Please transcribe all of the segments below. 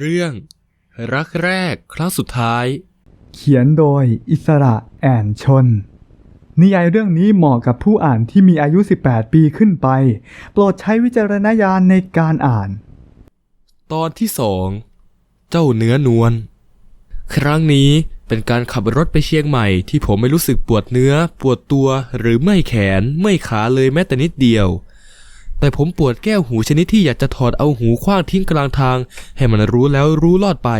เรื่อง รักแรกครั้งสุดท้าย เขียนโดยอิสระแอนชน นิยายเรื่องนี้เหมาะกับผู้อ่านที่มีอายุ 18 ปีขึ้นไป โปรดใช้วิจารณญาณในการอ่าน ตอนที่สองเจ้าเนื้อนวลครั้งนี้เป็นการขับรถไปเชียงใหม่ที่ผมไม่รู้สึกปวดเนื้อ ปวดตัวหรือไม่แขนไม่ขาเลยแม้แต่นิดเดียว แต่ผมปวดแก้วหูชนิดที่อยากจะถอดเอาหูคว้างทิ้งกลางทาง ให้มันรู้แล้วรู้รอดไป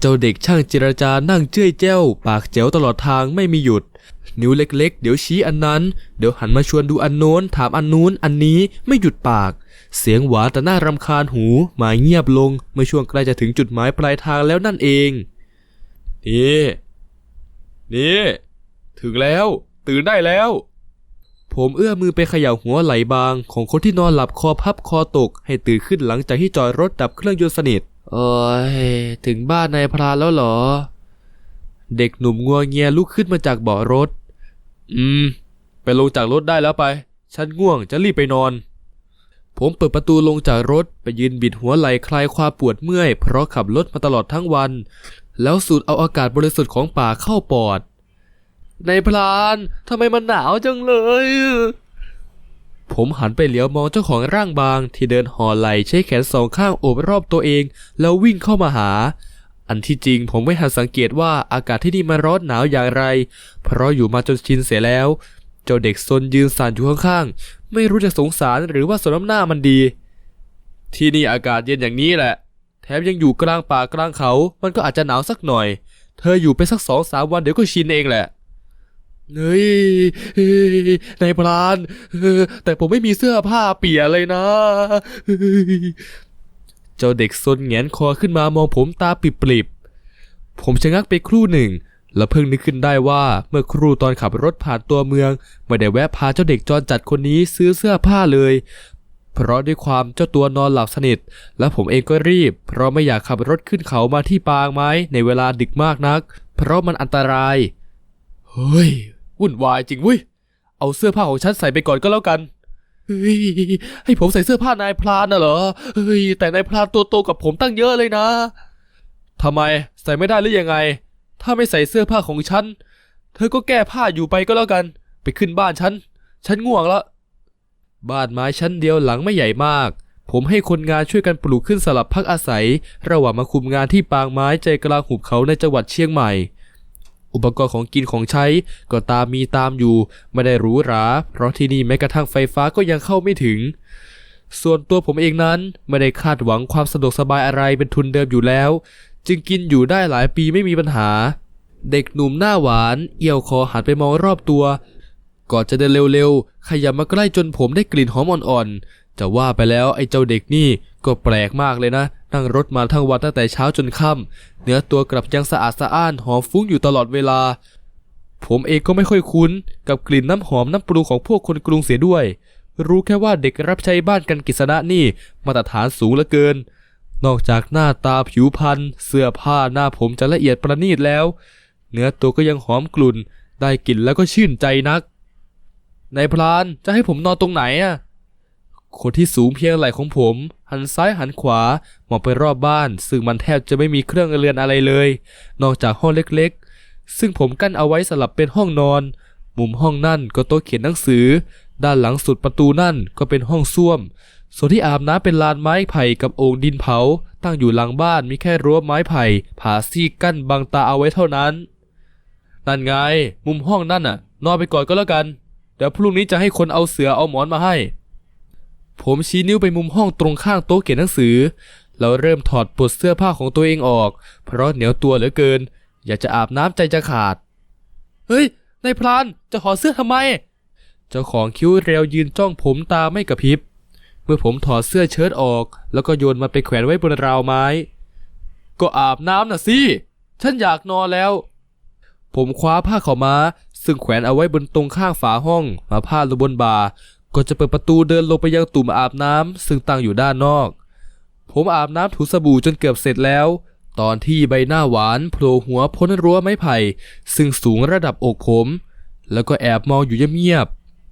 เจ้าเด็กช่างเจรจานั่งเจ้ยแจ้วปากแจ๋วตลอดทางไม่มีหยุด นิ้วเล็กๆ เดี๋ยวชี้อันนั้น เดี๋ยวหันมาชวนดูอันโน้นถามอันนู้นอันนี้ไม่หยุดปาก เสียงหวานแต่น่ารำคาญหูมาเงียบลง เมื่อช่วงใกล้จะถึงจุดหมายปลายทางแล้วนั่นเองนี่นี่ ถึงแล้ว ตื่นได้แล้ว ผมเอื้อมือไปเขย่าหัวไหลบางของคนที่นอนหลับคอพับคอตก ให้ตื่นขึ้นหลังจากที่จอดรถดับเครื่องยนต์สนิทโอ้ยถึงบ้านนายพรานแล้วเหรอ เด็กหนุ่มงัวเงียลุกขึ้นมาจากเบาะรถ อืม ไปลงจากรถได้แล้วไป ฉันง่วงจะรีบไปนอน ผมเปิดประตูลงจากรถไปยืนบิดหัวไหลคลายความปวดเมื่อย เพราะขับรถมาตลอดทั้งวัน แล้วสูดเอาอากาศบริสุทธิ์ของป่าเข้าปอด ในพลานทำไมมันหนาวจังเลย ผมหันไปเหลียวมองเจ้าของร่างบาง ที่เดินห่อไหลใช้แขนสองข้างโอบรอบตัวเอง แล้ววิ่งเข้ามาหา อันที่จริงผมไม่ทันสังเกตว่าอากาศที่นี่มันร้อนหนาวอย่างไร เพราะอยู่มาจนชินเสียแล้ว เจ้าเด็กซนยืนสั่นอยู่ข้างๆ ไม่รู้จะสงสารหรือว่าสนน้ำหน้ามันดี ที่นี่อากาศเย็นอย่างนี้แหละ แถมยังอยู่กลางป่ากลางเขา มันก็อาจจะหนาวสักหน่อย เธออยู่ไปสักสองสามวันเดี๋ยวก็ชินเองแหละ เฮ้ยนายพรานแต่ผมไม่มีเสื้อผ้าเปียเลยนะ เจ้าเด็กซนแงนคอขึ้นมามองผมตาปิบๆผมชะงักไปครู่หนึ่ง แล้วเพิ่งนึกขึ้นได้ว่าเมื่อครู่ตอนขับรถผ่านตัวเมือง ไม่ได้แวะพาเจ้าเด็กจรจัดคนนี้ซื้อเสื้อผ้าเลย เพราะด้วยความเจ้าตัวนอนหลับสนิท และผมเองก็รีบ เพราะไม่อยากขับรถขึ้นเขามาที่ปางไม้ในเวลาดึกมากนัก เพราะมันอันตราย เฮ้ย วุ่นวายจริงเว้ย เอาเสื้อผ้าของฉันใส่ไปก่อนก็แล้วกัน เฮ้ย ให้ผมใส่เสื้อผ้านายพรานน่ะเหรอ เฮ้ย แต่นายพรานตัวโตกับผมตั้งเยอะเลยนะทำไมใส่ไม่ได้หรือยังไง ถ้าไม่ใส่เสื้อผ้าของฉัน เธอก็แก้ผ้าอยู่ไปก็แล้วกัน ไปขึ้นบ้านฉัน ฉันง่วงละบ้านไม้ชั้นเดียวหลังไม่ใหญ่มาก ผมให้คนงานช่วยกันปลูกขึ้นสลับพักอาศัย ระหว่างมาคุมงานที่ปางไม้ใจกลางหุบเขาในจังหวัดเชียงใหม่ อุปกรณ์ของกินของใช้ ก็ตามมีตามอยู่ ไม่ได้หรูหรา เพราะที่นี่แม้กระทั่งไฟฟ้าก็ยังเข้าไม่ถึง ส่วนตัวผมเองนั้นไม่ได้คาดหวังความสะดวกสบายอะไรเป็นทุนเดิมอยู่แล้ว จึงกินอยู่ได้หลายปีไม่มีปัญหา เด็กหนุ่มหน้าหวาน เอี่ยวคอหันไปมองรอบตัว ก่อนจะเดินเร็วๆขยับมาใกล้จนผมได้กลิ่นหอมอ่อนๆจะว่าไปแล้วไอ้เจ้าเด็กนี่ก็แปลกมากเลยนะ นั่งรถมาทั้งวันตั้งแต่เช้าจนค่ำเนื้อตัวกลับยังสะอาดสะอ้านหอมฟุ้งอยู่ตลอดเวลา ผมเองก็ไม่ค่อยคุ้น กับกลิ่นน้ำหอมน้ำปรุงของพวกคนกรุงเสียด้วย รู้แค่ว่าเด็กรับใช้บ้านกันกิษณะนี่มาตรฐานสูงเหลือเกิน นอกจากหน้าตาผิวพรรณเสื้อผ้าหน้าผมจะละเอียดประณีตแล้ว เนื้อตัวก็ยังหอมกลุ่น ได้กลิ่นแล้วก็ชื่นใจนักนายพรานจะให้ผมนอนตรงไหนอะ คนที่สูงเพียงไหล่ของผม หันซ้ายหันขวามองไปรอบบ้าน ซึ่งมันแทบจะไม่มีเครื่องเรือนอะไรเลย นอกจากห้องเล็กๆ ซึ่งผมกั้นเอาไว้สลับเป็นห้องนอน มุมห้องนั่นก็โต๊ะเขียนหนังสือ ด้านหลังสุดประตูนั่นก็เป็นห้องส้วม ส่วนที่อาบน้ำเป็นลานไม้ไผ่กับโอ่งดินเผา ตั้งอยู่หลังบ้านมีแค่รั้วไม้ไผ่ผาซี่กั้นบังตาเอาไว้เท่านั้น นั่นไง มุมห้องนั่นน่ะ นอนไปก่อนก็แล้วกันเดี๋ยวพรุ่งนี้จะให้คนเอาเสือเอาหมอนมาให้ ผมชี้นิ้วไปมุมห้องตรงข้างโต๊ะเขียนหนังสือ แล้วเริ่มถอดปลดเสื้อผ้าของตัวเองออก เพราะเหนียวตัวเหลือเกิน อยากจะอาบน้ำใจจะขาด เฮ้ยนายพรานจะถอดเสื้อทำไม เจ้าของคิ้วเรียวยืนจ้องผมตาไม่กระพริบ เมื่อผมถอดเสื้อเชิ้ตออก แล้วก็โยนมันไปแขวนไว้บนราวไม้ ก็อาบน้ำน่ะสิฉันอยากนอนแล้ว ผมคว้าผ้าขาวม้า ซึ่งแขวนเอาไว้บนตรงข้างฝาห้องมาพาดลงบนบ่า ก็จะเปิดประตูเดินลงไปยังตุ่มอาบน้ำซึ่งตั้งอยู่ด้านนอก ผมอาบน้ำถูสบู่จนเกือบเสร็จแล้ว ตอนที่ใบหน้าหวานโผล่หัวพ้นรั้วไม้ไผ่ ซึ่งสูงระดับอกผม แล้วก็แอบมองอยู่เงียบ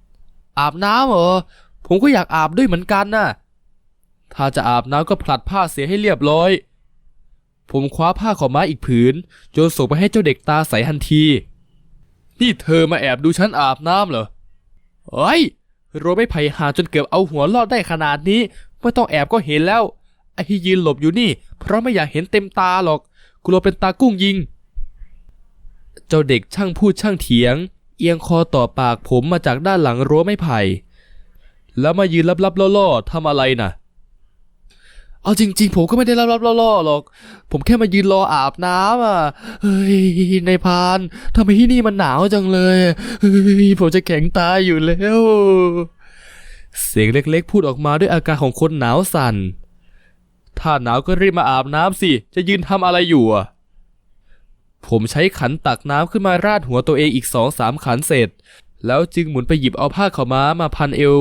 ๆอาบน้ำเหรอผมก็อยากอาบด้วยเหมือนกันน่ะถ้าจะอาบน้ำก็ผลัดผ้าเสียให้เรียบร้อย ผมคว้าผ้าขาวม้าอีกผืนโยนส่งไปให้เจ้าเด็กตาใสทันที นี่เธอมาแอบดูฉันอาบน้ำเหรอเฮ้ย โรไม่ไผ่หาจนเกือบเอาหัวลอดได้ขนาดนี้ ไม่ต้องแอบก็เห็นแล้ว ไอ้ที่ยืนหลบอยู่นี่ เพราะไม่อยากเห็นเต็มตาหรอก กลัวเป็นตากุ้งยิง เจ้าเด็กช่างพูดช่างเถียง เอียงคอต่อปากผมมาจากด้านหลังรั้วไม้ไผ่ แล้วมายืนลับๆล่อๆทำอะไรน่ะ เอาจริง ๆ ผมก็ไม่ได้ลับๆล่อๆหรอก ผมแค่มายืนรออาบน้ำอะ เฮ้ยในพานทำไมที่นี่มันหนาวจังเลย เฮ้ยผมจะแข็งตายอยู่แล้ว เสียงเล็กๆ พูดออกมาด้วยอาการของคนหนาวสั่น ถ้าหนาวก็รีบมาอาบน้ำสิ จะยืนทำอะไรอยู่อะ ผมใช้ขันตักน้ำขึ้นมาราดหัวตัวเองอีกสองสามขันเสร็จ แล้วจึงหมุนไปหยิบเอาผ้าขาวม้ามาพันเอว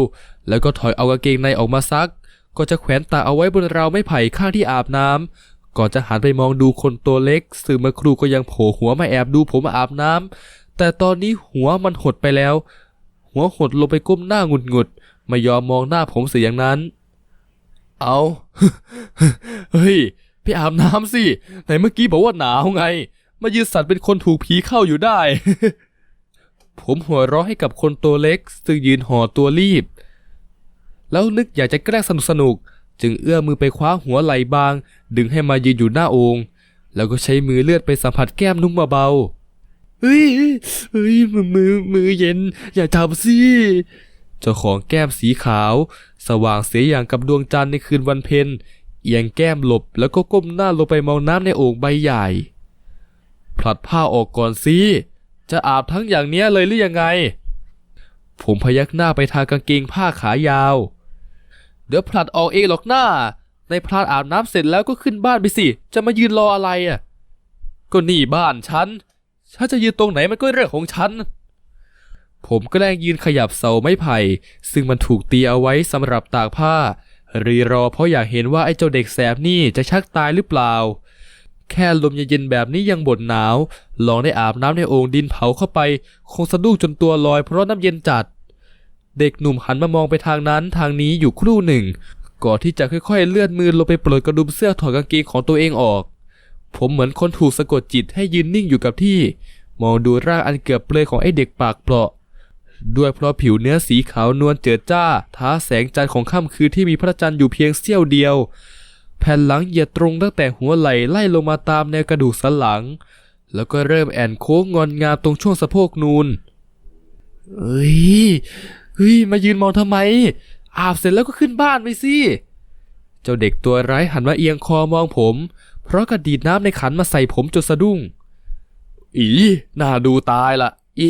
แล้วก็ถอยเอากางเกงในออกมาซัก ก็จะแขวนตาเอาไว้บนราวไม้ไผ่ข้างที่อาบน้ำก่อนจะหันไปมองดูคนตัวเล็ก ซึ่งเมื่อครูก็ยังโผล่หัวมาแอบดูผมอาบน้ำแต่ตอนนี้หัวมันหดไปแล้ว หัวหดลงไปก้มหน้าหงุดหงุดไม่ยอมมองหน้าผมเสียอย่างนั้น เอาเฮ้ยไปอาบน้ำสิไหนเมื่อกี้บอกว่าหนาวไง มายืนสัตว์เป็นคนถูกผีเข้าอยู่ได้ ผมหัวเราะให้กับคนตัวเล็ก ซึ่งยืนห่อตัวรีบ แล้วนึกอยากจะแกล้งสนุกสนุกๆจึงเอื้อมมือไปคว้าหัวไหล่บาง ดึงให้มายืนอยู่หน้าโองค์แล้วก็ใช้มือเลือดไปสัมผัสแก้มนุ่มเบาๆเฮ้ยเฮ้ยมือมือมือเย็น อย่าจับสิเจ้าของแก้มสีขาว สว่างเสียอย่างกับดวงจันทร์ในคืนวันเพ็ญเอียงแก้มหลบแล้วก็ก้มหน้าลงไปมองน้ำในโอ่งใบใหญ่ ผลัดผ้าออกก่อนสิจะอาบทั้งอย่างเนี้ยเลยหรือยังไง ผมพยักหน้าไปทางกางเกงผ้าขายาว เดี๋ยวผลัดออกเองหรอกหน้า ในพลานอาบน้ำเสร็จแล้วก็ขึ้นบ้านไปสิ จะมายืนรออะไรอะ ก็นี่บ้านฉัน ฉันจะยืนตรงไหนมันก็เรื่องของฉัน ผมก็แกล้งยืนขยับเสาไม้ไผ่ ซึ่งมันถูกตีเอาไว้สำหรับตากผ้า รีรอเพราะอยากเห็นว่าไอ้เจ้าเด็กแสบนี่จะชักตายหรือเปล่า แค่ลมเย็นๆแบบนี้ยังบ่นหนาว ลองได้อาบน้ำในโอ่งดินเผาเข้าไป คงสะดุ้งจนตัวลอยเพราะน้ำเย็นจัด เด็กหนุ่มหันมามองไปทางนั้นทางนี้อยู่ครู่หนึ่ง ก่อนที่จะค่อยๆ เลื่อนมือลงไปปลดกระดุมเสื้อถอดกางเกงของตัวเองออก ผมเหมือนคนถูกสะกดจิตให้ยืนนิ่งอยู่กับที่ มองดูร่างอันเกือบเปลือยของไอ้เด็กปากเปราะ ด้วยเพราะผิวเนื้อสีขาวนวลเจิดจ้า ท้าแสงจันทร์ของค่ำคืนที่มีพระจันทร์อยู่เพียงเสี้ยวเดียว แผ่นหลังเหยียดตรงตั้งแต่หัวไหล่ไล่ลงมาตามแนวกระดูกสันหลัง แล้วก็เริ่มแอนโค้งงอนงามตรงช่วงสะโพกนูนเฮ้ย เฮ้ยมายืนมองทำไม อาบเสร็จแล้วก็ขึ้นบ้านไปสิ เจ้าเด็กตัวร้ายหันมาเอียงคอมองผม เพราะกระดีดน้ำในขันมาใส่ผมจนสะดุ้ง อีน่าดูตายละอี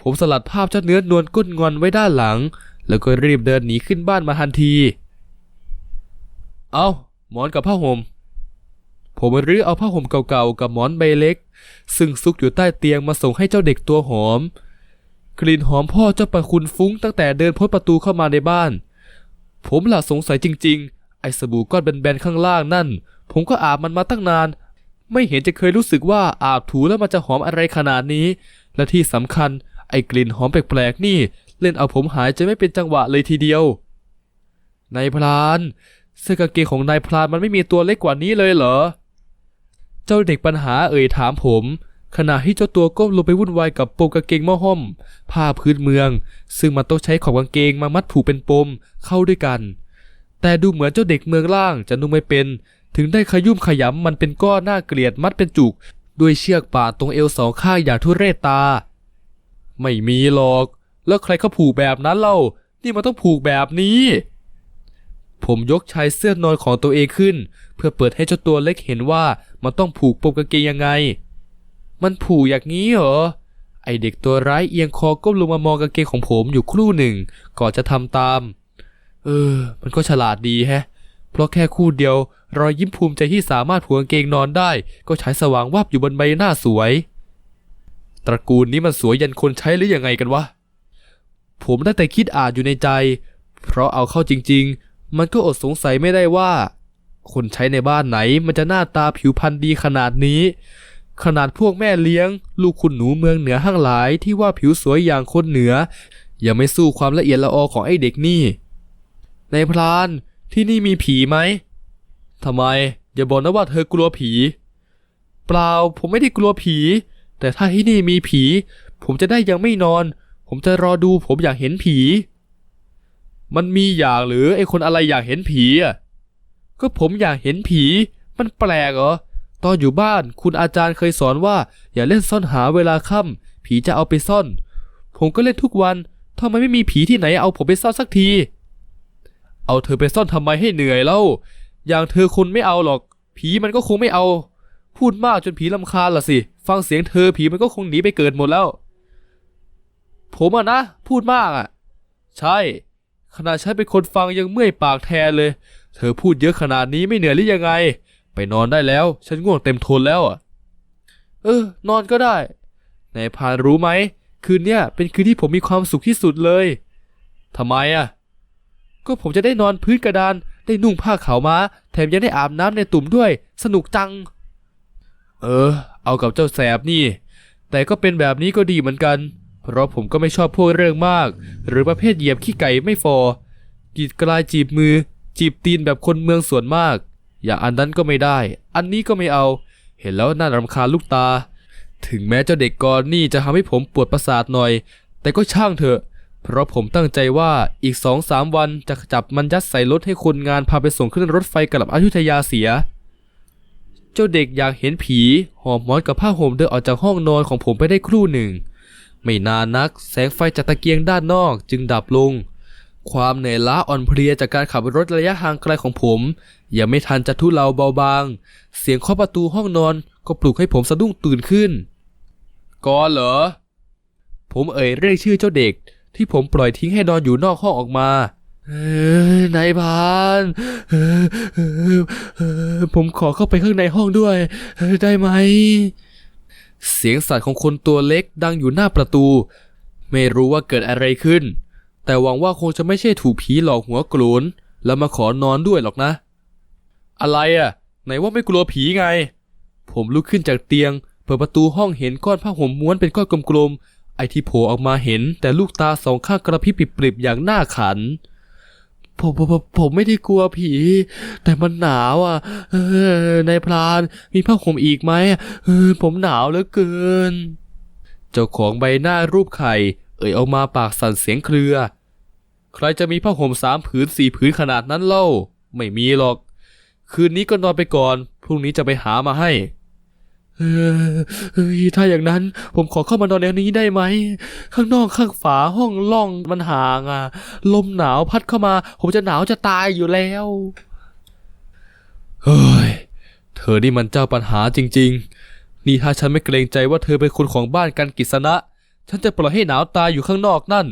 ผมสลัดภาพเจ้าเนื้อนวลก้นงอนไว้ด้านหลัง แล้วก็รีบเดินหนีขึ้นบ้านมาทันที เอาหมอนกับผ้าห่มผมรื้อเอาผ้าห่มเก่าๆกับหมอนใบเล็ก ซึ่งซุกอยู่ใต้เตียงมาส่งให้เจ้าเด็กตัวหอม กลิ่นหอมพ่อเจ้าประคุณฟุ้งตั้งแต่เดินพ้นประตูเข้ามาในบ้าน ผมล่ะสงสัยจริง ๆ ไอ้สบู่ก้อนแบนๆข้างล่างนั่น ผมก็อาบมันมาตั้งนาน ไม่เห็นจะเคยรู้สึกว่าอาบถูแล้วมันจะหอมอะไรขนาดนี้ และที่สำคัญ ไอ้กลิ่นหอมแปลกๆนี่ เล่นเอาผมหายใจไม่เป็นจังหวะเลยทีเดียวนายพลาน เสื้อกางเกงของนายพลานมันไม่มีตัวเล็กกว่านี้เลยเหรอ เจ้าเด็กปัญหาเอ่ยถามผม ขณะที่เจ้าตัวก้มลงไปวุ่นวายกับปมกางเกงหม้อห้อม ผ้าพื้นเมือง ซึ่งมันต้องใช้ขอบกางเกงมามัดผูกเป็นปมเข้าด้วยกัน แต่ดูเหมือนเจ้าเด็กเมืองล่างจะนุ่มไม่เป็น ถึงได้ขยุ่มขยำมันเป็นก้อนหน้าเกลียดมัดเป็นจุก ด้วยเชือกป่าตรงเอวสองข้างอย่างทุเรศตา ไม่มีหรอก แล้วใครเขาผูกแบบนั้นเล่า นี่มันต้องผูกแบบนี้ ผมยกชายเสื้อนอนของตัวเองขึ้น เพื่อเปิดให้เจ้าตัวเล็กเห็นว่ามันต้องผูกปมกางเกงยังไง มันผูกอย่างนี้เหรอ ไอเด็กตัวร้ายเอียงคอก้มลงมามองกางเกงของผมอยู่ครู่หนึ่ง ก่อนจะทำตาม เออ มันก็ฉลาดดีแฮะ เพราะแค่คู่เดียว รอยยิ้มภูมิใจที่สามารถผูกกางเกงนอนได้ ก็ฉายสว่างวับอยู่บนใบหน้าสวย ตระกูลนี้มันสวยยันคนใช้หรือยังไงกันวะ ผมได้แต่คิดอาจอยู่ในใจ เพราะเอาเข้าจริง ๆ มันก็อดสงสัยไม่ได้ว่าคนใช้ในบ้านไหนมันจะหน้าตาผิวพรรณดีขนาดนี้ ขนาดพวกแม่เลี้ยง ลูกคุณหนูเมืองเหนือห้างหลายที่ว่าผิวสวยอย่างคนเหนือ ยังไม่สู้ความละเอียดละออของไอ้เด็กนี่ในพรานที่นี่มีผีไหมทำไม อย่าบอกนะว่าเธอกลัวผี เปล่าผมไม่ได้กลัวผี แต่ถ้าที่นี่มีผี ผมจะได้ยังไม่นอน ผมจะรอดูผมอยากเห็นผี มันมีอย่างหรือไอ้คนอะไรอยากเห็นผีอะก็ผมอยากเห็นผี มันแปลกเหรอ ตอนอยู่บ้านคุณอาจารย์เคยสอนว่า อย่าเล่นซ่อนหาเวลาค่ำผีจะเอาไปซ่อน ผมก็เล่นทุกวันทำไมไม่มีผีที่ไหนเอาผมไปซ่อนสักที เอาเธอไปซ่อนทำไมให้เหนื่อยเล่า อย่างเธอคนไม่เอาหรอก ผีมันก็คงไม่เอา พูดมากจนผีลำคาญล่ะสิ ฟังเสียงเธอผีมันก็คงหนีไปเกิดหมดแล้ว ผมอะนะ พูดมากอะใช่ ขนาดฉันเป็นคนฟังยังเมื่อยปากแทนเลย เธอพูดเยอะขนาดนี้ไม่เหนื่อยหรือยังไง ไปนอนได้แล้ว ฉันง่วงเต็มทนแล้วอะ เออ นอนก็ได้นายพานรู้ไหม คืนเนี้ยเป็นคืนที่ผมมีความสุขที่สุดเลยทำไมอะ ก็ผมจะได้นอนพื้นกระดาน ได้นุ่งผ้าขาวม้า แถมยังได้อาบน้ำในตุ่มด้วย สนุกจัง เออ เอากับเจ้าแสบนี่ แต่ก็เป็นแบบนี้ก็ดีเหมือนกัน เพราะผมก็ไม่ชอบพวกเรื่องมาก หรือประเภทเหยียบขี้ไก่ไม่ฟอกีดกลายจีบมือ จีบตีนแบบคนเมืองส่วนมาก อย่างอันนั้นก็ไม่ได้ อันนี้ก็ไม่เอา เห็นแล้วน่ารำคาญลูกตา ถึงแม้เจ้าเด็กกอนนี่จะทำให้ผมปวดประสาทหน่อย แต่ก็ช่างเถอะ เพราะผมตั้งใจว่าอีกสองสามวันจะจับมันยัดใส่รถให้คนงานพาไปส่งขึ้นรถไฟกลับอยุธยาเสีย เจ้าเด็กอยากเห็นผีหอบหมอนกับผ้าห่มเดินออกจากห้องนอนของผมไปได้ครู่หนึ่ง ไม่นานนัก แสงไฟจากตะเกียงด้านนอกจึงดับลง ความเหนื่อยล้าอ่อนเพลียจากการขับรถระยะทางไกลของผม ยังไม่ทันจะทุเลาเบาบาง เสียงเคาะประตูห้องนอนก็ปลุกให้ผมสะดุ้งตื่นขึ้นก่อนเหรอ ผมเอ่ยเรียกชื่อเจ้าเด็ก ที่ผมปล่อยทิ้งให้นอนอยู่นอกห้องออกมา เอ้ยนายพานเออเออเออผมขอเข้าไปข้างในห้องด้วยเออได้ไหม เสียงสัตว์ของคนตัวเล็กดังอยู่หน้าประตู ไม่รู้ว่าเกิดอะไรขึ้น แต่หวังว่าคงจะไม่ใช่ถูกผีหลอกหัวโกรนแล้วมาขอนอนด้วยหรอกนะ อะไรอะ ไหนว่าไม่กลัวผีไง ผมลุกขึ้นจากเตียง เปิดประตูห้องเห็นก้อนผ้าห่มม้วนเป็นก้อนกลมๆ ไอที่โผล่ออกมาเห็น แต่ลูกตาสองข้างกระพริบปริบๆอย่างน่าขันผมผมผมผมไม่ได้กลัวผี แต่มันหนาวอะ เออนายพรานมีผ้าห่มอีกไหมเออผมหนาวเหลือเกิน เจ้าของใบหน้ารูปไข่ เอ่ยออกมาปากสั่นเสียงเครือ ใครจะมีผ้าห่มสามผืนสี่ผืนขนาดนั้นเล่า ไม่มีหรอก คืนนี้ก็นอนไปก่อน พรุ่งนี้จะไปหามาให้เออเฮ้ยถ้าอย่างนั้นผมขอเข้ามานอนในนี้ได้ไหม ข้างนอกข้างฝาห้องล่องมันห่างอะ ลมหนาวพัดเข้ามา ผมจะหนาวจะตายอยู่แล้วเฮ้ยเธอนี่มันเจ้าปัญหาจริง ๆ นี่ถ้าฉันไม่เกรงใจว่าเธอเป็นคนของบ้านกันกิษณะ ฉันจะปล่อยให้หนาวตายอยู่ข้างนอกนั่น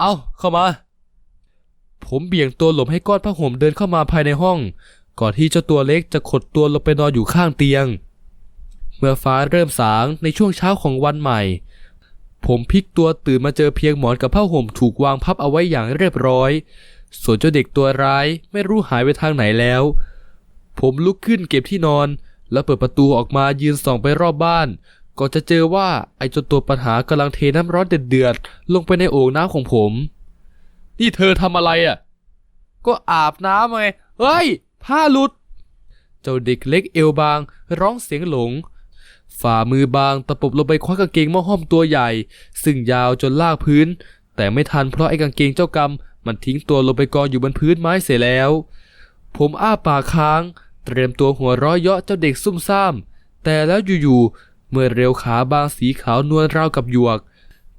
เอาเข้ามา ผมเบี่ยงตัวหลบให้ก้อนผ้าห่มเดินเข้ามาภายในห้อง ก่อนที่เจ้าตัวเล็กจะขดตัวลงไปนอนอยู่ข้างเตียง เมื่อฟ้าเริ่มสางในช่วงเช้าของวันใหม่ ผมพลิกตัวตื่นมาเจอเพียงหมอนกับผ้าห่มถูกวางพับเอาไว้อย่างเรียบร้อย ส่วนเจ้าเด็กตัวร้ายไม่รู้หายไปทางไหนแล้ว ผมลุกขึ้นเก็บที่นอน แล้วเปิดประตูออกมายืนส่องไปรอบบ้าน ก่อนจะเจอว่าไอ้เจนตัวปัญหากำลังเทน้ำร้อนเดือดๆลงไปในโอ่งน้ำของผม นี่เธอทำอะไรอะ ก็อาบน้ำไง เฮ้ย ผ้าหลุด เจ้าเด็กเล็กเอวบาง ร้องเสียงหลง ฝ่ามือบางตะปบลงไปคว้ากางเกงหม้อห้อมตัวใหญ่ ซึ่งยาวจนลากพื้น แต่ไม่ทันเพราะไอ้กางเกงเจ้ากรรม มันทิ้งตัวลงไปกองอยู่บนพื้นไม้เสียแล้ว ผมอ้าปากค้าง เตรียมตัวหัวร้อยเยาะเจ้าเด็กซุ่มซ่าม แต่แล้วอยู่ๆ เมื่อเร็วขาบางสีขาวนวลราวกับหยวก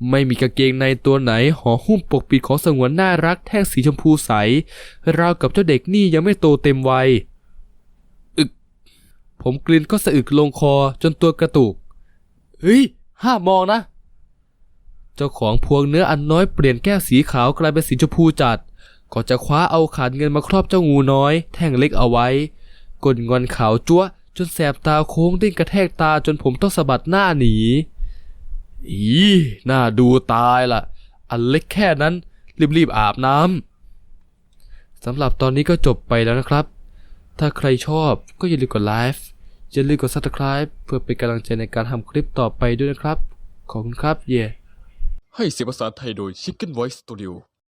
ไม่มีกางเกงในตัวไหนห่อหุ้มปกปิดของสงวนน่ารักแท่งสีชมพูใส ราวกับเจ้าเด็กนี่ยังไม่โตเต็มวัย อึก ผมกลืนก็สะอึกลงคอจนตัวกระตุก เฮ้ย ห้ามมองนะ เจ้าของพวงเนื้ออันน้อยเปลี่ยนแก้วสีขาวกลายเป็นสีชมพูจัดก็จะคว้าเอาขาดเงินมาครอบเจ้างูน้อย แท่งเล็กเอาไว้ก้นงอนขาวจั๊วะ จนแสบตาโค้งดิ้นกระแทกตาจนผมต้องสะบัดหน้าหนี อีน่าดูตายละอันเล็กแค่นั้น รีบๆอาบน้ำสำหรับตอนนี้ก็จบไปแล้วนะครับ ถ้าใครชอบก็อย่าลืมกดไลค์อย่าลืมกด subscribe เพื่อเป็นกำลังใจในการทำคลิปต่อไปด้วยนะครับ ขอบคุณครับ เย่ให้เสียงภาษาไทยโดย Chicken Voice Studio